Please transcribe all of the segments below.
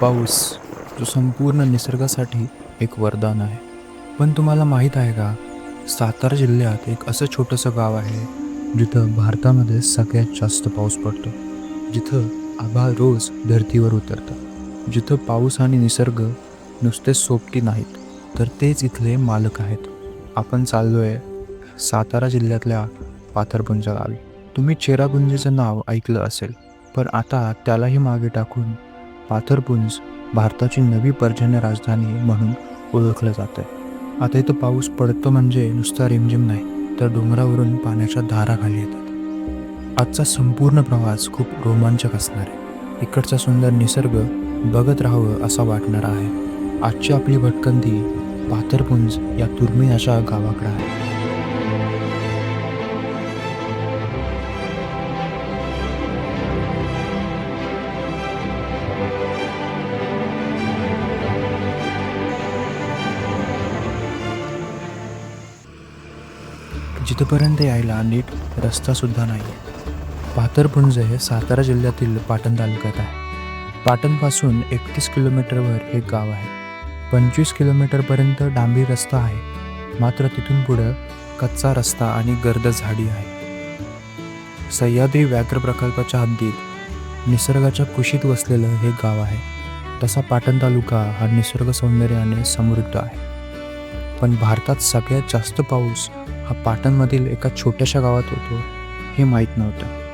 पाऊस जो संपूर्ण निसर्गासाठी एक वरदान आहे. पण तुम्हाला माहीत आहे का सातारा जिल्ह्यात एक असं छोटंसं गाव आहे जिथं भारतामध्ये सगळ्यात जास्त पाऊस पडतो. जिथं आभाळ रोज धरतीवर उतरतं जिथं पाऊस आणि निसर्ग नुसते सोबती नाहीत तर तेच इथले मालक आहेत. आपण चाललो आहे सातारा जिल्ह्यातल्या पाथरपुंजा गावी तुम्ही चेरापुंजीचं नाव ऐकलं असेल पण आता त्यालाही मागे टाकून पाथरपुंज भारताची नवी पर्जन्य राजधानी म्हणून ओळखलं जातं आहे आता इथं पाऊस पडतो म्हणजे नुसता रिमझिम नाही तर डोंगरावरून पाण्याच्या धारा खाली येतात. आजचा संपूर्ण प्रवास खूप रोमांचक असणार आहे. इकडचा सुंदर निसर्ग बघत राहावं असा वाटणार आहे. आजची आपली भटकंती पाथरपुंज या तुर्मियाच्या गावाकडे आहे. जिथपर्यंत यायला नीट रस्तासुद्धा नाही. पातरपुंज पाथरपुंज हे सातारा जिल्ह्यातील पाटण तालुक्यात आहे. पाटणपासून एकतीस किलोमीटरवर हे गाव आहे. पंचवीस किलोमीटरपर्यंत डांबी रस्ता आहे. मात्र तिथून पुढं कच्चा रस्ता आणि गर्द झाडी आहे. सह्याद्री व्याघ्र प्रकल्पाच्या हद्दीत निसर्गाच्या कुशीत वसलेलं हे गाव आहे. तसा पाटण तालुका हा निसर्ग सौंदर्याने समृद्ध आहे. पण भारतात सगळ्यात जास्त पाऊस हा पाटणमधील एका छोट्याशा गावात होतो हे माहीत नव्हतं.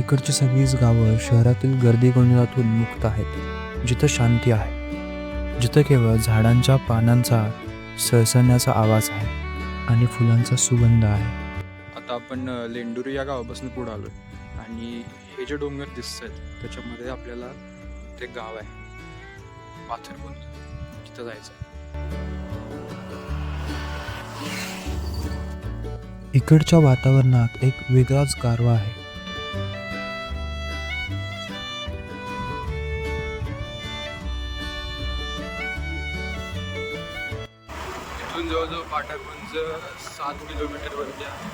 इकडची सगळीच गावं शहरातील गर्दी गोंधळातून मुक्त आहेत जिथं शांती आहे जिथं केवळ झाडांच्या पानांचा सळसळण्याचा आवाज आहे आणि फुलांचा सुगंध आहे. आता आपण लेंडुरी या गावापासून पुढे आलो आणि हे जे डोंगर दिसत आहेत त्याच्यामध्ये आपल्याला ते गाव आहे. पाथरपुंज तिथं जायचं आहे इकडच्या वातावरणात एक वेगळाच गारवा आहे. इथून जवळजवळ पाठरपुंज सात किलोमीटरवरती आहे.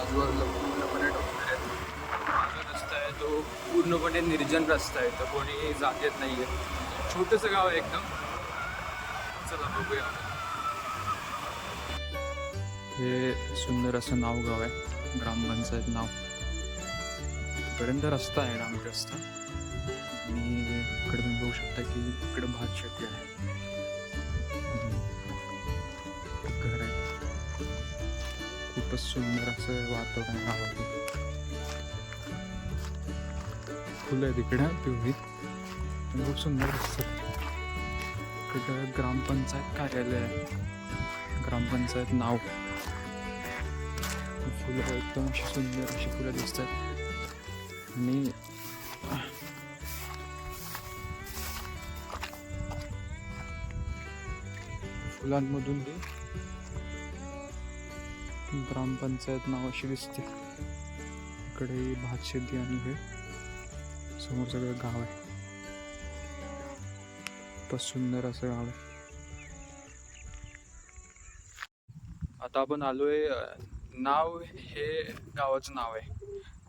आजूबाजूला पूर्णपणे डोंगर आहेत. रस्ता आहे तो पूर्णपणे निर्जन रस्ता आहे. तर कोणी जात येत नाही आहे छोटंसं गाव आहे एकदम. चला बघूया. हे सुंदर असं नाव गाव आहे. ग्रामपंचायत नाव. तिकडे रस्ता आहे डांबरी रस्ता. आणि इकडे तुम्ही बघू शकता की इकडे भात शेती आहे. घर आहे. खूपच सुंदर असं वातावरण आहे. फुलं आहेत इकडे पिवळी. खूप सुंदर दिसतात. इकडं ग्रामपंचायत कार्यालय आहे. ग्रामपंचायत नाव. फुलं एकदम अशी सुंदर अशी फुलं दिसतात आणि फुलांमधून ते ग्रामपंचायत नावाशी दिसते इकडे भात शेती आणि हे समोर सगळं गाव आहे खूपच सुंदर असं गाव आहे आता आपण आलोय नाव हे गावाचं नाव आहे.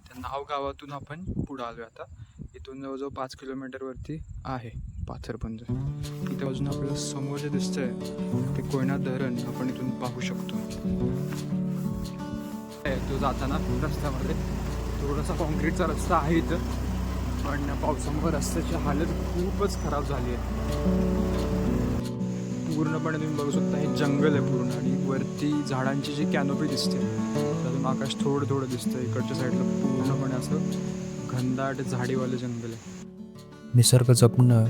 त्या नाव गावातून आपण पुढं आलो आता. इथून जवळजवळ पाच किलोमीटरवरती आहे पाथरपंज इथे अजून आपल्याला समोर जे दिसतंय ते कोयना धरण आपण इथून पाहू शकतो. आहे तो जाताना रस्त्यामध्ये थोडासा कॉन्क्रीटचा रस्ता आहे इथं. पण पावसामुळे रस्त्याची हालत खूपच खराब झाली आहे. पूर्णपणे तुम्ही बघू शकता हे जंगल आहे पूर्ण आणि वरती झाडांची जी कॅनोपी दिसते त्यातून आकाश थोडं थोडं दिसतं इकडच्या साईडला पूर्णपणे असं घनदाट झाडीवालं जंगल आहे. निसर्ग जपणं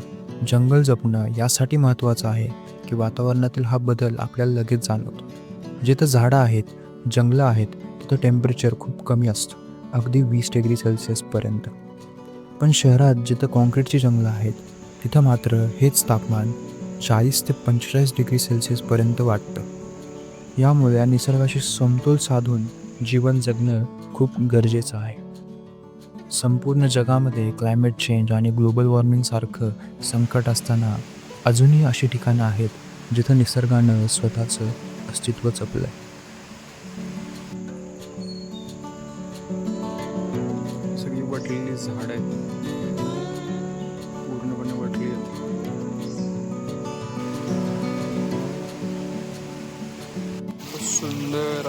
जंगल जपणं यासाठी महत्त्वाचं आहे की वातावरणातील हा बदल आपल्याला लगेच जाणवतो. जिथं झाडं आहेत जंगलं आहेत तिथं टेम्परेचर खूप कमी असतं अगदी वीस डिग्री सेल्सिअसपर्यंत पण शहरात जिथं कॉन्क्रीटची जंगलं आहेत तिथं मात्र हेच तापमान चाळीस ते पंचेचाळीस डिग्री सेल्सिअसपर्यंत वाटतं. यामुळे या निसर्गाशी समतोल साधून जीवन जगणं खूप गरजेचं आहे. संपूर्ण जगामध्ये क्लायमेट चेंज आणि ग्लोबल वॉर्मिंगसारखं संकट असताना अजूनही अशी ठिकाणं आहेत जिथं निसर्गानं स्वतःचं अस्तित्व जपलं आहे सगळी वटलेली झाड आहेत.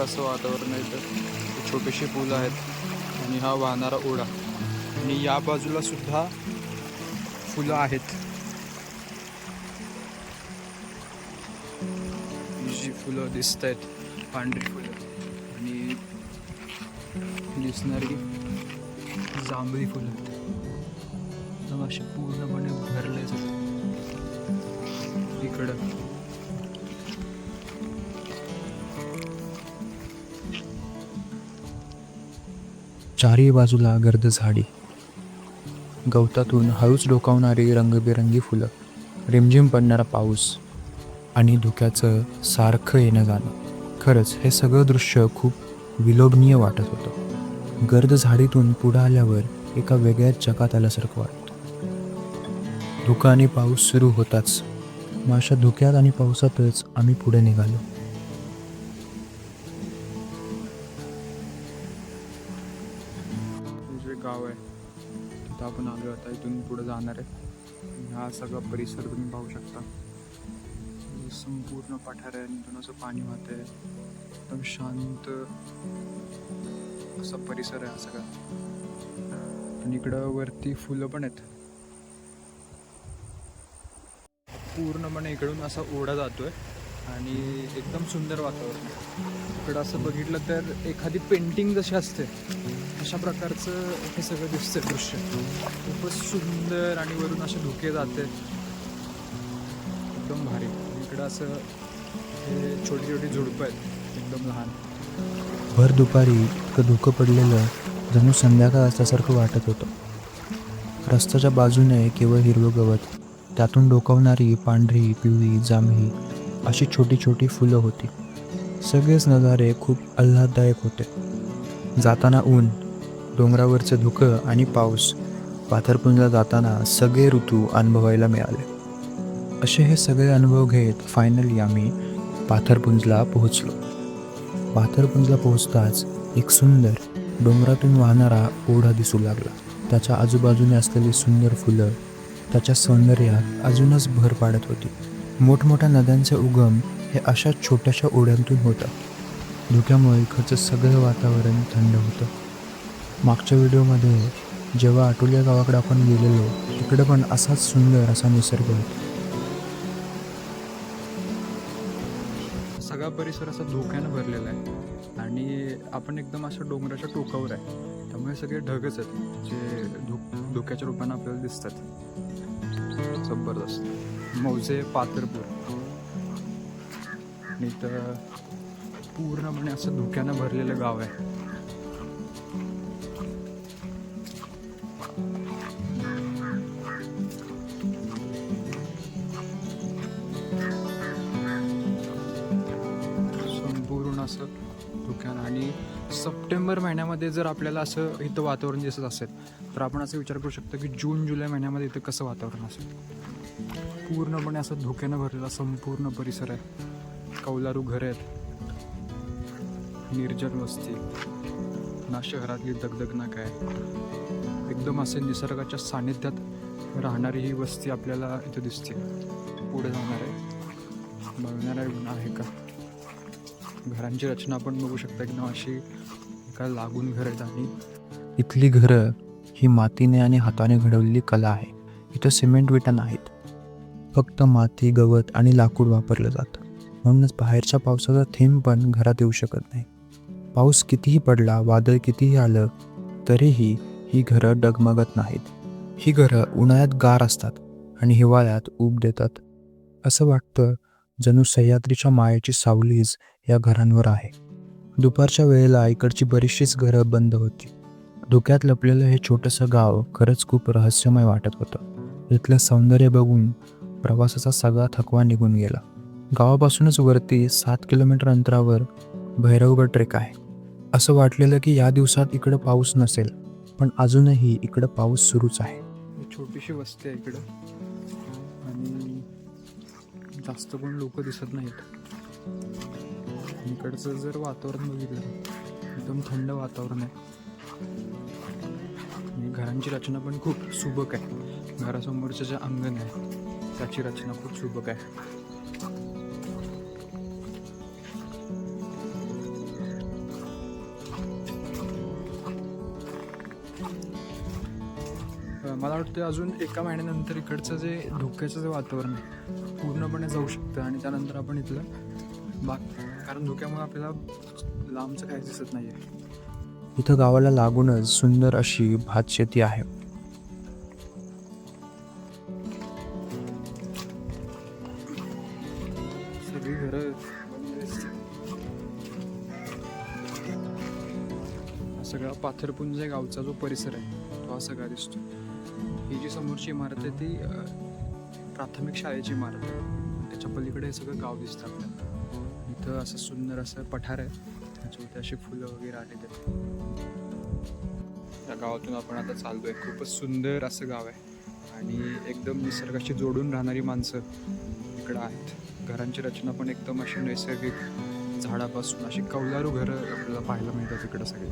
असं वातावरण आहे इथं छोटीशी फुलं आहेत आणि हा वाहणारा ओढा. आणि या बाजूला सुद्धा फुलं आहेत. जी फुलं दिसत आहेत पांढरी फुलं आणि दिसणारी जांभळी फुलं. एकदम पूर्णपणे भरले इकडं चारही बाजूला गर्द झाडी. गवतातून हळूच डोकावणारी रंगबिरंगी फुलं रिमझिम पडणारा पाऊस आणि धुक्याचं सारखं येणं जाणं. खरंच हे सगळं दृश्य खूप विलोभनीय वाटत होतं. गर्द झाडीतून पुढं आल्यावर एका वेगळ्याच जगात आल्यासारखं वाटतं. धुका आणि पाऊस सुरू होताच. मग अशा धुक्यात आणि पावसातच आम्ही पुढे निघालो. आपण आलो आता इथून पुढे जाणार आहे हा सगळा परिसर तुम्ही पाहू शकता. संपूर्ण पठार आहे आणि इथून असं पाणी वाहत आहे. एकदम शांत असा परिसर आहे हा सगळा. आणि इकडं वरती फुलं पण आहेत. पूर्णपणे इकडून असा ओढा जातोय आणि एकदम सुंदर वातावरण इकडं असं बघितलं तर एखादी पेंटिंग जशी असते अशा प्रकारचं हे सगळं दिसतं दृश्य. खूपच सुंदर आणि वरून असे धुके जाते. एकदम भारी. इकडं असं हे छोटी छोटी झुडपं आहेत. एकदम लहान. भर दुपारी इतकं धुकं पडलेलं जणू संध्याकाळ असल्यासारखं वाटत होतं. रस्त्याच्या बाजूने केवळ हिरवं गवत त्यातून डोकावणारी पांढरी पिवळी जांभळी अशी छोटी छोटी फुलं होती. सगळेच नजारे खूप आल्हाददायक होते. जाताना ऊन डोंगरावरचं धुकं आणि पाऊस पाथरपुंजला जाताना सगळे ऋतू अनुभवायला मिळाले. असे हे सगळे अनुभव घेत फायनली आम्ही पाथरपुंजला पोहोचलो. पाथरपुंजला पोहोचताच एक सुंदर डोंगरातून वाहणारा ओढा दिसू लागला. त्याच्या आजूबाजूने असलेली सुंदर फुलं त्याच्या सौंदर्यात अजूनच भर पाडत होती. मोठमोठ्या नद्यांचे उगम हे अशा छोट्याशा ओढ्यांतून होतं. धुक्यामुळे इकडचं सगळं वातावरण थंड होतं. मागच्या व्हिडिओमध्ये जेव्हा आटोलिया गावाकडे आपण गेलेलो तिकडे पण असाच सुंदर असा निसर्ग. सगळा परिसर असा धोक्यानं भरलेला आहे. आणि आपण एकदम असं डोंगराच्या टोकावर आहे. त्यामुळे सगळे ढगच आहेत जे धुक धोक्याच्या रूपानं आपल्याला दिसतात. जबरदस्त. मौजे पातरपूर आणि तर पूर्णपणे असं धुक्यानं भरलेलं गाव आहे. धुक्यानं आणि सप्टेंबर महिन्यामध्ये जर आपल्याला असं इथं वातावरण दिसत असेल तर आपण असं विचार करू शकतो की जून जुलै महिन्यामध्ये इथं कसं वातावरण असेल? पूर्णपणे असं धुक्यानं भरलेला संपूर्ण परिसर आहे. कौलारू घरं आहेत. निर्जन वस्ती ना शहरातली दगदग ना काय? एकदम असे निसर्गाच्या सानिध्यात राहणारी ही वस्ती आपल्याला इथं दिसते. पुढे जाणार आहे. बघणार आहे का? घरांची रचना पण बघू शकता एकदम अशी एका लागून घर आहेत आणि इथली घरं ही मातीने आणि हाताने घडवलेली कला आहे. इथं सिमेंट विटा नाहीत. फक्त माती गवत आणि लाकूड वापरलं जातं. म्हणूनच बाहेरच्या पावसाचा थेंब पण घरात येऊ शकत नाही. पाऊस कितीही पडला वादळ कितीही आलं तरीही ही घरं डगमगत नाहीत. ही घरं उन्हाळ्यात गार असतात आणि हिवाळ्यात ऊब देतात. असं वाटतं जणू सह्याद्रीच्या मायेची सावलीच या घरांवर आहे. दुपारच्या वेळेला इकडची बरीचशीच घरं बंद होती. धुक्यात लपलेलं हे छोटंसं गाव खरंच खूप रहस्यमय वाटत होतं. इथलं सौंदर्य बघून प्रवासाचा सगळा थकवा निघून गेला. गावापासूनच वरती सात किलोमीटर अंतरावर भैरवगड ट्रेक आहे. असं वाटलेलं की या दिवसात इकडं पाऊस नसेल पण अजूनही इकडं पाऊस सुरूच आहे. छोटीशी वस्ती आहे इकडं. आणि जास्त पण लोक दिसत नाहीत. इकडचं जर वातावरण बघितलं एकदम थंड वातावरण आहे. आणि घरांची रचना पण खूप सुबक आहे. घरासमोरचं जे अंगण आहे त्याची रचना खूप सुबक आहे. मला वाटतं अजून एका महिन्यानंतर इकडचं जे धोक्याचं जे वातावरण आहे पूर्णपणे जाऊ शकतं आणि त्यानंतर आपण इथलं बाग कारण धुक्यामुळे आपल्याला लांबचं काही दिसत नाही आहे इथं गावाला लागूनच सुंदर अशी भात शेती आहे. सगळी घरं. हा पाथरपुंज गावचा जो परिसर आहे तो हा सगळा दिसतो ही जी समोरची इमारत आहे ती अ, प्राथमिक शाळेची इमारत आहे. त्याच्या पलीकडे हे सगळं गाव दिसतं आपल्याला. इथं असं सुंदर असं पठार आहे. त्याच्यावरती अशी फुलं वगैरे आले त्या या गावातून आपण आता चाललोय. खूपच सुंदर असं गाव आहे. आणि एकदम निसर्गाशी जोडून राहणारी माणसं इकडं आहेत. घरांची रचना पण एकदम अशी नैसर्गिक झाडापासून अशी कौलारू घरं आपल्याला पाहायला मिळतात इकडं सगळे.